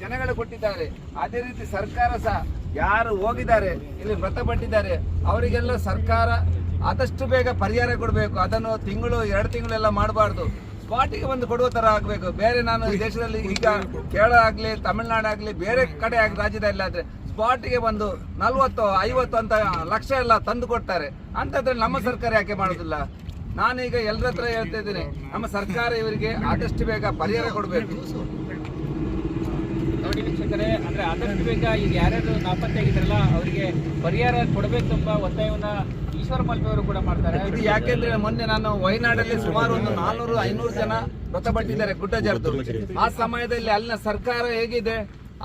ಜನಗಳು ಕೊಟ್ಟಿದ್ದಾರೆ. ಅದೇ ರೀತಿ ಸರ್ಕಾರ ಸಹ ಯಾರು ಹೋಗಿದ್ದಾರೆ, ಇಲ್ಲಿ ಮೃತಪಟ್ಟಿದ್ದಾರೆ, ಅವರಿಗೆಲ್ಲ ಸರ್ಕಾರ ಆದಷ್ಟು ಬೇಗ ಪರಿಹಾರ ಕೊಡಬೇಕು. ಅದನ್ನು ತಿಂಗಳು, ಎರಡು ತಿಂಗಳೆಲ್ಲ ಮಾಡಬಾರ್ದು. ಸ್ಪಾಟಿಗೆ ಒಂದು ಕೊಡುವ ಥರ ಆಗಬೇಕು. ಬೇರೆ ನಾನು ದೇಶದಲ್ಲಿ ಈಗ ಕೇರಳ ಆಗಲಿ, ತಮಿಳುನಾಡು ಆಗಲಿ, ಬೇರೆ ಕಡೆ ಆಗಿ ರಾಜ್ಯದಲ್ಲಿ ಆದ್ರೆ ಸ್ಪಾಟಿಗೆ ಬಂದು ನಲ್ವತ್ತು, ಐವತ್ತು ಅಂತ ಲಕ್ಷ ಎಲ್ಲ ತಂದು ಕೊಡ್ತಾರೆ. ಅಂತಂದ್ರೆ ನಮ್ಮ ಸರ್ಕಾರ ಯಾಕೆ ಮಾಡೋದಿಲ್ಲ? ನಾನೀಗ ಎಲ್ಲರ ಹತ್ರ ಹೇಳ್ತಾ ಇದ್ದೀನಿ. ನಮ್ಮ ಸರ್ಕಾರ ಇವರಿಗೆ ಆದಷ್ಟು ಬೇಗ ಪರಿಹಾರ ಕೊಡಬೇಕು. ವೀಕ್ಷಕರೇ, ಅಂದ್ರೆ ಆದಷ್ಟು ಬೇಗ ಈಗ ಯಾರ್ಯಾರು ನಾಪತ್ತೆ ಆಗಿದ್ರಲ್ಲ ಅವರಿಗೆ ಪರಿಹಾರ ಕೊಡಬೇಕೆಂಬ ಒತ್ತಾಯವನ್ನ ಈಶ್ವರ ಮಲ್ಪೆ ಅವರು ಕೂಡ ಮಾಡ್ತಾರೆ. ಇದು ಯಾಕೆಂದ್ರೆ ಮೊನ್ನೆ ನಾನು ವಯನಾಡಲ್ಲಿ ಸುಮಾರು ಒಂದು ನಾಲ್ನೂರು ಐನೂರು ಜನ ಮೃತಪಟ್ಟಿದ್ದಾರೆ ಗುಡ್ಡ ಆ ಸಮಯದಲ್ಲಿ ಅಲ್ಲಿನ ಸರ್ಕಾರ ಹೇಗಿದೆ,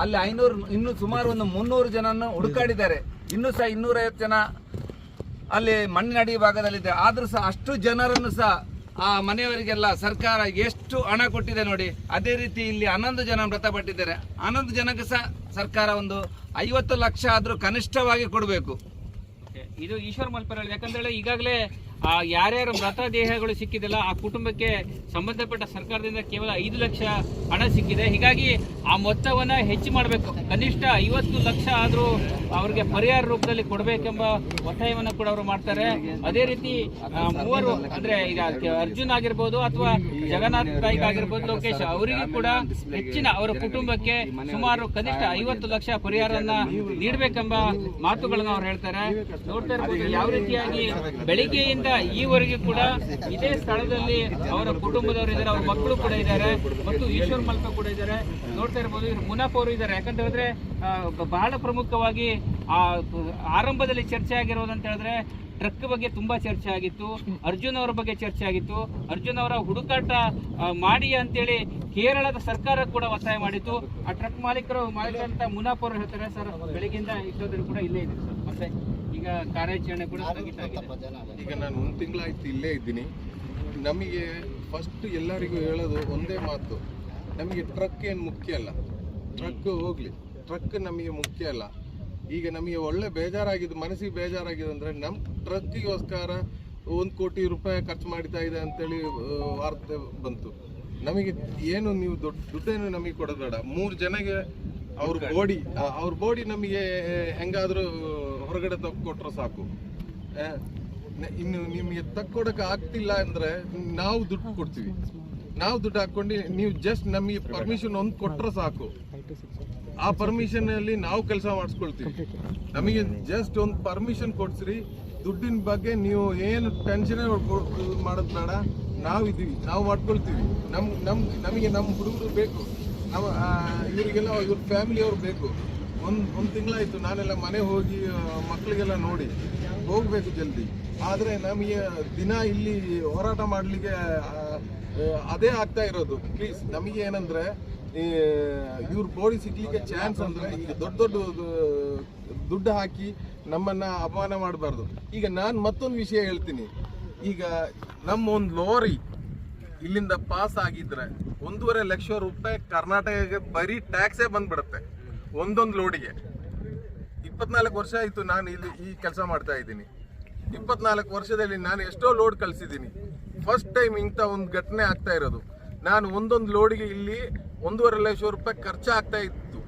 ಅಲ್ಲಿ ಐನೂರು, ಇನ್ನು ಸುಮಾರು ಒಂದು ಮುನ್ನೂರು ಜನನ್ನು ಹುಡುಕಾಡಿದ್ದಾರೆ. ಇನ್ನೂ ಸಹ ಇನ್ನೂರೈವತ್ತು ಜನ ಅಲ್ಲಿ ಮಣ್ಣಿನಡಿ ಭಾಗದಲ್ಲಿದೆ. ಆದರೂ ಸಹ ಅಷ್ಟು ಜನರನ್ನು ಸಹ ಆ ಮನೆಯವರಿಗೆಲ್ಲ ಸರ್ಕಾರ ಎಷ್ಟು ಹಣ ಕೊಟ್ಟಿದೆ ನೋಡಿ, ಅದೇ ರೀತಿ ಇಲ್ಲಿ ಹನ್ನೊಂದು ಜನ ಮೃತಪಟ್ಟಿದ್ದಾರೆ. ಹನ್ನೊಂದು ಜನಕ್ಕೆ ಸಹ ಸರ್ಕಾರ ಒಂದು ಐವತ್ತು ಲಕ್ಷ ಆದರೂ ಕನಿಷ್ಠವಾಗಿ ಕೊಡಬೇಕು. ಇದು ಈಶ್ವರ ಮಲ್ಪರ್ ಯಾಕಂದ್ರೆ ಈಗಾಗಲೇ ಆ ಯಾರ್ಯಾರ ಮೃತ ದೇಹಗಳು ಸಿಕ್ಕಿದೆಲ್ಲ ಆ ಕುಟುಂಬಕ್ಕೆ ಸಂಬಂಧಪಟ್ಟ ಸರ್ಕಾರದಿಂದ ಕೇವಲ ಐದು ಲಕ್ಷ ಹಣ ಸಿಕ್ಕಿದೆ. ಹೀಗಾಗಿ ಆ ಮೊತ್ತವನ್ನ ಹೆಚ್ಚು ಮಾಡಬೇಕು. ಕನಿಷ್ಠ ಐವತ್ತು ಲಕ್ಷ ಆದರೂ ಅವರಿಗೆ ಪರಿಹಾರ ರೂಪದಲ್ಲಿ ಕೊಡಬೇಕೆಂಬ ಒತ್ತಾಯವನ್ನ ಕೂಡ ಅವರು ಮಾಡ್ತಾರೆ. ಅದೇ ರೀತಿ ಮೂವರು ಅಂದ್ರೆ ಈಗ ಅರ್ಜುನ್ ಆಗಿರ್ಬೋದು ಅಥವಾ ಜಗನ್ನಾಥ್ ನಾಯ್ಕ ಆಗಿರ್ಬೋದು ಲೋಕೇಶ್ ಅವರಿಗೂ ಕೂಡ ಹೆಚ್ಚಿನ ಅವರ ಕುಟುಂಬಕ್ಕೆ ಸುಮಾರು ಕನಿಷ್ಠ ಐವತ್ತು ಲಕ್ಷ ಪರಿಹಾರವನ್ನ ನೀಡಬೇಕೆಂಬ ಮಾತುಗಳನ್ನು ಅವ್ರು ಹೇಳ್ತಾರೆ. ನೋಡ್ತಾ ಇರ್ಬೋದು, ಯಾವ ರೀತಿಯಾಗಿ ಬೆಳಿಗ್ಗೆಯಿಂದ ಈವರೆಗೂ ಕೂಡ ಇದೇ ಸ್ಥಳದಲ್ಲಿ ಅವರ ಕುಟುಂಬದವರು ಇದ್ದಾರೆ, ಅವ್ರ ಮಕ್ಕಳು ಕೂಡ ಇದ್ದಾರೆ ಮತ್ತು ಈಶ್ವರ್ ಮಲ್ಕ ಕೂಡ ಇದ್ದಾರೆ. ನೋಡ್ತಾ ಇರ್ಬೋದು, ಇವರು ಮುನಾಫ್ ಇದ್ದಾರೆ. ಯಾಕಂತ ಹೇಳಿದ್ರೆ ಬಹಳ ಪ್ರಮುಖವಾಗಿ ಆ, ಆರಂಭದಲ್ಲಿ ಚರ್ಚೆ ಆಗಿರೋದಂತ ಹೇಳಿದ್ರೆ ಟ್ರಕ್ ಬಗ್ಗೆ ತುಂಬಾ ಚರ್ಚೆ ಆಗಿತ್ತು, ಅರ್ಜುನ್ ಅವರ ಬಗ್ಗೆ ಚರ್ಚೆ ಆಗಿತ್ತು. ಅರ್ಜುನ್ ಅವರ ಹುಡುಕಾಟ ಮಾಡಿ ಅಂತೇಳಿ ಕೇರಳದ ಸರ್ಕಾರ ಕೂಡ ಒತ್ತಾಯ ಮಾಡಿತ್ತು. ಆ ಟ್ರಕ್ ಮಾಲೀಕರು ಮಾಲೀಕರಂತ ಮುನಾಫ್ ಹೇಳ್ತಾರೆ, ಸರ್, ಬೆಳಗ್ಗೆಯಿಂದ ಇಷ್ಟೊತ್ತರೂ ಕೂಡ ಇಲ್ಲೇ ಇದೆ ಸರ್. ಮತ್ತೆ ಈಗ ಕಾರ್ಯಾಚರಣೆ ಕೂಡ ಸ್ಥಗಿತ ಆಗಿದೆ. ಈಗ ನಾನು ಒಂದು ತಿಂಗಳಾಯ್ತು ಇಲ್ಲೇ ಇದ್ದೀನಿ. ನಮಗೆ ಫಸ್ಟ್ ಎಲ್ಲರಿಗೂ ಹೇಳೋದು ಒಂದೇ ಮಾತು. ನಮಗೆ ಟ್ರಕ್ ಏನು ಮುಖ್ಯ ಅಲ್ಲ? ಟ್ರಕ್ ಹೋಗ್ಲಿ. ಟ್ರಕ್ ನಮಗೆ ಮುಖ್ಯ ಅಲ್ಲ. ಈಗ ನಮಗೆ ಒಳ್ಳೆ ಬೇಜಾರಾಗಿದೆ ಮನಸ್ಸಿಗೆ ಬೇಜಾರಾಗಿದೆ ಅಂದರೆ ನಮ್ಮ ಟ್ರಕ್ಕಿಗೋಸ್ಕರ ಒಂದು ಕೋಟಿ ರೂಪಾಯಿ ಖರ್ಚು ಮಾಡ್ತಾ ಇದೆ ಅಂತೇಳಿ ಆ, ವಾರ್ತೆ ಬಂತು. ನಮಗೆ ಏನು ನೀವು ದೊಡ್ಡ ದುಡ್ಡೇನು ನಮಗೆ ಕೊಡಬೇಡ. ಬೇಡ ಮೂರು ಜನಗೆ ಅವ್ರ ಬಾಡಿ ಅವ್ರ ಬಾಡಿ ನಮಗೆ ಹೆಂಗಾದರೂ ಹೊರಗಡೆ ತಕ್ಕೊಟ್ರೆ ಸಾಕು. ಇನ್ನು ನಿಮಗೆ ತಕ್ಕೊಡಕ್ಕೆ ಆಗ್ತಿಲ್ಲ ಅಂದ್ರೆ ನಾವು ದುಡ್ಡು ಕೊಡ್ತೀವಿ. ನಾವು ದುಡ್ಡು ಹಾಕ್ಕೊಂಡು ನೀವು ಜಸ್ಟ್ ನಮಗೆ ಪರ್ಮಿಷನ್ ಒಂದು ಕೊಟ್ಟರೆ ಸಾಕು. ಆ ಪರ್ಮಿಷನ್ ಅಲ್ಲಿ ನಾವು ಕೆಲಸ ಮಾಡಿಸ್ಕೊಳ್ತೀವಿ. ನಮಗೆ ಜಸ್ಟ್ ಒಂದು ಪರ್ಮಿಷನ್ ಕೊಡ್ಸ್ರಿ. ದುಡ್ಡಿನ ಬಗ್ಗೆ ನೀವು ಏನು ಟೆನ್ಷನ್ ಮಾಡೋದು ಬೇಡ. ನಾವು ಇದ್ದೀವಿ ನಾವು ಮಾಡ್ಕೊಳ್ತೀವಿ. ನಮ್ ನಮ್ ನಮಗೆ ನಮ್ಮ ಹುಡುಗರು ಬೇಕು. ಆ, ಇವರಿಗೆಲ್ಲ ಇವ್ರ ಫ್ಯಾಮಿಲಿಯವ್ರು ಬೇಕು. ಒಂದು ಒಂದು ತಿಂಗಳಾಯಿತು ನಾನೆಲ್ಲ ಮನೆ ಹೋಗಿ ಮಕ್ಕಳಿಗೆಲ್ಲ ನೋಡಿ ಹೋಗಬೇಕು ಜಲ್ದಿ. ಆದರೆ ನಮಗೆ ದಿನ ಇಲ್ಲಿ ಹೋರಾಟ ಮಾಡಲಿಕ್ಕೆ ಅದೇ ಆಗ್ತಾ ಇರೋದು. ಪ್ಲೀಸ್ ನಮಗೆ ಏನಂದರೆ ಇವ್ರ ಬೋಡಿ ಸಿಗ್ಲಿಕ್ಕೆ ಚಾನ್ಸ್ ಅಂದರೆ ಈಗ ದೊಡ್ಡ ದೊಡ್ಡ ದುಡ್ಡು ಹಾಕಿ ನಮ್ಮನ್ನು ಅಪಮಾನ ಮಾಡಬಾರ್ದು. ಈಗ ನಾನು ಮತ್ತೊಂದು ವಿಷಯ ಹೇಳ್ತೀನಿ. ಈಗ ನಮ್ಮ ಒಂದು ಲೋರಿ ಇಲ್ಲಿಂದ ಪಾಸ್ ಆಗಿದ್ರೆ ಒಂದೂವರೆ ಲಕ್ಷ ರೂಪಾಯಿ ಕರ್ನಾಟಕಕ್ಕೆ ಬರೀ ಟ್ಯಾಕ್ಸೇ ಬಂದ್ಬಿಡುತ್ತೆ ಒಂದೊಂದು ಲೋಡಿಗೆ ಇಪ್ಪತ್ನಾಲ್ಕು ವರ್ಷ ಆಯಿತು ನಾನು ಇಲ್ಲಿ ಈ ಕೆಲಸ ಮಾಡ್ತಾ ಇದ್ದೀನಿ. ಇಪ್ಪತ್ನಾಲ್ಕು ವರ್ಷದಲ್ಲಿ ನಾನು ಎಷ್ಟೋ ಲೋಡ್ ಕಳಿಸಿದ್ದೀನಿ. ಫಸ್ಟ್ ಟೈಮ್ ಇಂಥ ಒಂದು ಘಟನೆ ಆಗ್ತಾ ಇರೋದು. ನಾನು ಒಂದೊಂದು ಲೋಡಿಗೆ ಇಲ್ಲಿ ಒಂದೂವರೆ ಲಕ್ಷ ರೂಪಾಯಿ ಖರ್ಚಾಗ್ತಾ ಇತ್ತು.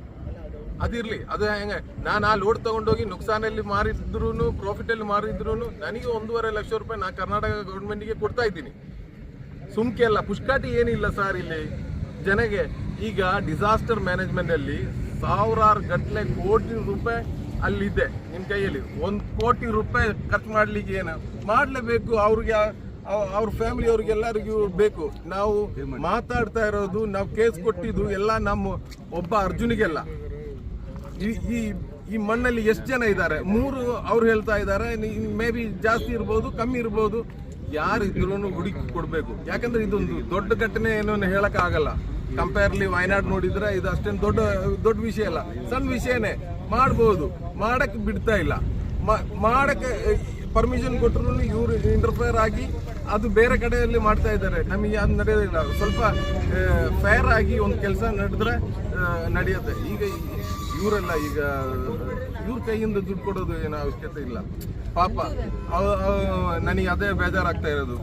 ಅದಿರಲಿ, ಅದು ಹೆಂಗೆ? ನಾನು ಆ ಲೋಡ್ ತೊಗೊಂಡೋಗಿ ನುಕ್ಸಾನಲ್ಲಿ ಮಾರಿದ್ರು ಪ್ರಾಫಿಟಲ್ಲಿ ಮಾರಿದ್ರು ನನಗೆ ಒಂದೂವರೆ ಲಕ್ಷ ರೂಪಾಯಿ ನಾನು ಕರ್ನಾಟಕ ಗೌರ್ಮೆಂಟಿಗೆ ಕೊಡ್ತಾ ಇದ್ದೀನಿ. ಸುಮ್ಕೆ ಅಲ್ಲ, ಪುಷ್ಕಾಟಿ ಏನಿಲ್ಲ ಸರ್ ಇಲ್ಲಿ. ಜನಗೆ ಈಗ ಡಿಸಾಸ್ಟರ್ ಮ್ಯಾನೇಜ್ಮೆಂಟ್ ಅಲ್ಲಿ ಸಾವಿರಾರು ಗಟ್ಟಲೆ ಕೋಟಿ ರೂಪಾಯಿ ಅಲ್ಲಿದೆ ನಿಮ್ಮ ಕೈಯಲ್ಲಿ. ಒಂದು ಕೋಟಿ ರೂಪಾಯಿ ಖರ್ಚು ಮಾಡ್ಲಿಕ್ಕೆ ಏನು? ಮಾಡಲೇಬೇಕು ಅವ್ರಿಗೆ, ಅವ್- ಅವ್ರ ಫ್ಯಾಮಿಲಿ ಅವ್ರಿಗೆಲ್ಲರಿಗೂ ಬೇಕು. ನಾವು ಮಾತಾಡ್ತಾ ಇರೋದು, ನಾವು ಕೇಸ್ ಕೊಟ್ಟಿದ್ದು ಎಲ್ಲ ನಮ್ಮ ಒಬ್ಬ ಅರ್ಜುನಿಗೆಲ್ಲ. ಈ ಈ ಮಣ್ಣಲ್ಲಿ ಎಷ್ಟು ಜನ ಇದ್ದಾರೆ? ಮೂರು ಅವ್ರು ಹೇಳ್ತಾ ಇದ್ದಾರೆ ಮೇ ಬಿ ಜಾಸ್ತಿ ಇರ್ಬೋದು, ಕಮ್ಮಿ ಇರ್ಬೋದು. ಯಾರು ಇದ್ರೂ ಹುಡುಕಿ ಕೊಡಬೇಕು. ಯಾಕಂದ್ರೆ ಇದೊಂದು ದೊಡ್ಡ ಘಟನೆ ಏನೋ ಹೇಳಕ್ ಆಗಲ್ಲ. ಕಂಪೇರ್ಲಿ ವಯನಾಡ್ ನೋಡಿದ್ರೆ ಇದು ಅಷ್ಟೇನು ದೊಡ್ಡ ದೊಡ್ಡ ವಿಷಯ ಅಲ್ಲ. ಸಣ್ಣ ವಿಷಯನೇ. ಮಾಡ್ಬೋದು. ಮಾಡಕ್ ಬಿಡ್ತಾ ಇಲ್ಲ. ಮಾಡಕ್ಕೆ ಪರ್ಮಿಷನ್ ಕೊಟ್ಟರು ಇವ್ರು ಇಂಟರ್ಫೇರ್ ಆಗಿ ಅದು ಬೇರೆ ಕಡೆಯಲ್ಲಿ ಮಾಡ್ತಾ ಇದ್ದಾರೆ. ನಮಗೆ ಅದು ನಡೆಯೋದಿಲ್ಲ ಸ್ವಲ್ಪ ಫೇರ್ ಆಗಿ ಒಂದು ಕೆಲಸ ನಡೆದ್ರೆ ನಡೆಯುತ್ತೆ. ಈಗ ಇವರೆಲ್ಲ ಈಗ ಇವ್ರ ಕೈಯಿಂದ ದುಡ್ಡು ಕೊಡೋದು ಏನೋ ಅವಶ್ಯಕತೆ ಇಲ್ಲ. ಪಾಪ ನನಗೆ ಅದೇ ಬೇಜಾರಾಗ್ತಾ ಇರೋದು.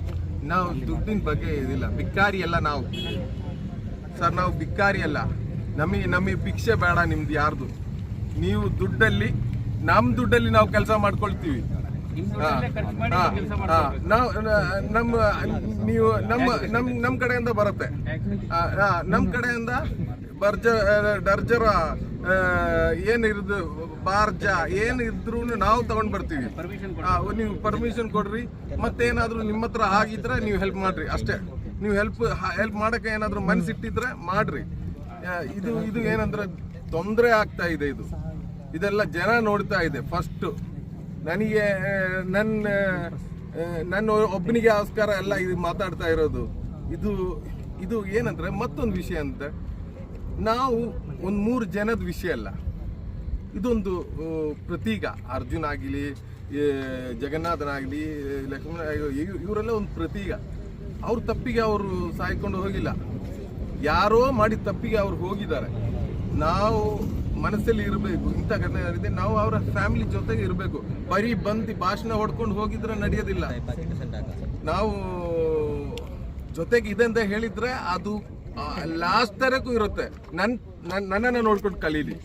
ನಾವು ದುಡ್ಡಿನ ಬಗ್ಗೆ ಇದಿಲ್ಲ. ಬಿಕ್ಕಾರಿ ಅಲ್ಲ ನಾವು. ಸರ್ ನಾವು ಬಿಕ್ಕಾರಿ ಅಲ್ಲ. ನಮಗೆ ನಮಗೆ ಭಿಕ್ಷೆ ಬೇಡ ನಿಮ್ದು ಯಾರ್ದು. ನೀವು ದುಡ್ಡಲ್ಲಿ ನಮ್ಮ ದುಡ್ಡಲ್ಲಿ ನಾವು ಕೆಲಸ ಮಾಡ್ಕೊಳ್ತೀವಿ. ನಾವು ನಮ್ಮ ನೀವು ನಮ್ಮ ನಮ್ಮ ನಮ್ಮ ಕಡೆಯಿಂದ ಬರುತ್ತೆ. ನಮ್ಮ ಕಡೆಯಿಂದ ಬರ್ಜ ಡರ್ಜರ ಏನು ಏನಿರೋದು ಬಾರ್ಜ ಏನ್ ಇದ್ರು ನಾವು ತಗೊಂಡ್ ಬರ್ತೀವಿ. ನೀವು ಪರ್ಮಿಷನ್ ಕೊಡ್ರಿ. ಮತ್ತೇನಾದ್ರೂ ನಿಮ್ಮ ಹತ್ರ ಆಗಿದ್ರೆ ನೀವು ಹೆಲ್ಪ್ ಮಾಡ್ರಿ. ಅಷ್ಟೇ. ನೀವು ಹೆಲ್ಪ್ ಹೆಲ್ಪ್ ಮಾಡಕ್ಕೆ ಏನಾದ್ರೂ ಮನಸ್ಸಿಟ್ಟಿದ್ರೆ ಮಾಡ್ರಿ. ಇದು ಇದು ಏನಂದ್ರೆ ತೊಂದರೆ ಆಗ್ತಾ ಇದೆ ಇದು. ಇದೆಲ್ಲ ಜನ ನೋಡ್ತಾ ಇದೆ ಫಸ್ಟ್ ನನಗೆ ನನ್ನ ನನ್ನ ಒಬ್ಬನಿಗೆ ಆಸ್ಕಾರ ಎಲ್ಲ ಇದು ಮಾತಾಡ್ತಾ ಇರೋದು. ಇದು ಇದು ಏನಂದ್ರೆ ಮತ್ತೊಂದು ವಿಷಯ ಅಂತ. ನಾವು ಒಂದು ಮೂರು ಜನದ ವಿಷಯ ಅಲ್ಲ. ಇದೊಂದು ಪ್ರತೀಕ ಅರ್ಜುನ್ ಆಗಲಿ ಜಗನ್ನಾಥನಾಗಲಿ ಲಕ್ಷ್ಮಣ ಇವ್- ಇವರೆಲ್ಲ ಒಂದು ಪ್ರತೀಕ ಅವ್ರ ತಪ್ಪಿಗೆ ಅವರು ಸಾಯ್ಕೊಂಡು ಹೋಗಿಲ್ಲ. ಯಾರೋ ಮಾಡಿದ ತಪ್ಪಿಗೆ ಅವ್ರು ಹೋಗಿದ್ದಾರೆ. ನಾವು ಮನಸ್ಸಲ್ಲಿ ಇರಬೇಕು. ಇಂಥ ಘಟನೆ ಇದೆ ನಾವು ಅವರ ಫ್ಯಾಮಿಲಿ ಜೊತೆಗೆ ಇರಬೇಕು. ಬರೀ ಬಂದು ಭಾಷಣ ಹೊಡ್ಕೊಂಡು ಹೋಗಿದ್ರೆ ನಡೆಯೋದಿಲ್ಲ. ನಾವು ಜೊತೆಗೆ ಇದೆ ಅಂತ ಹೇಳಿದ್ರೆ ಅದು ಲಾಸ್ಟ್ ತರಕ್ಕೂ ಇರುತ್ತೆ. ನನ್ನ ನನ್ನನ್ನ ನೋಡ್ಕೊಂಡು ಕಲೀಲಿ.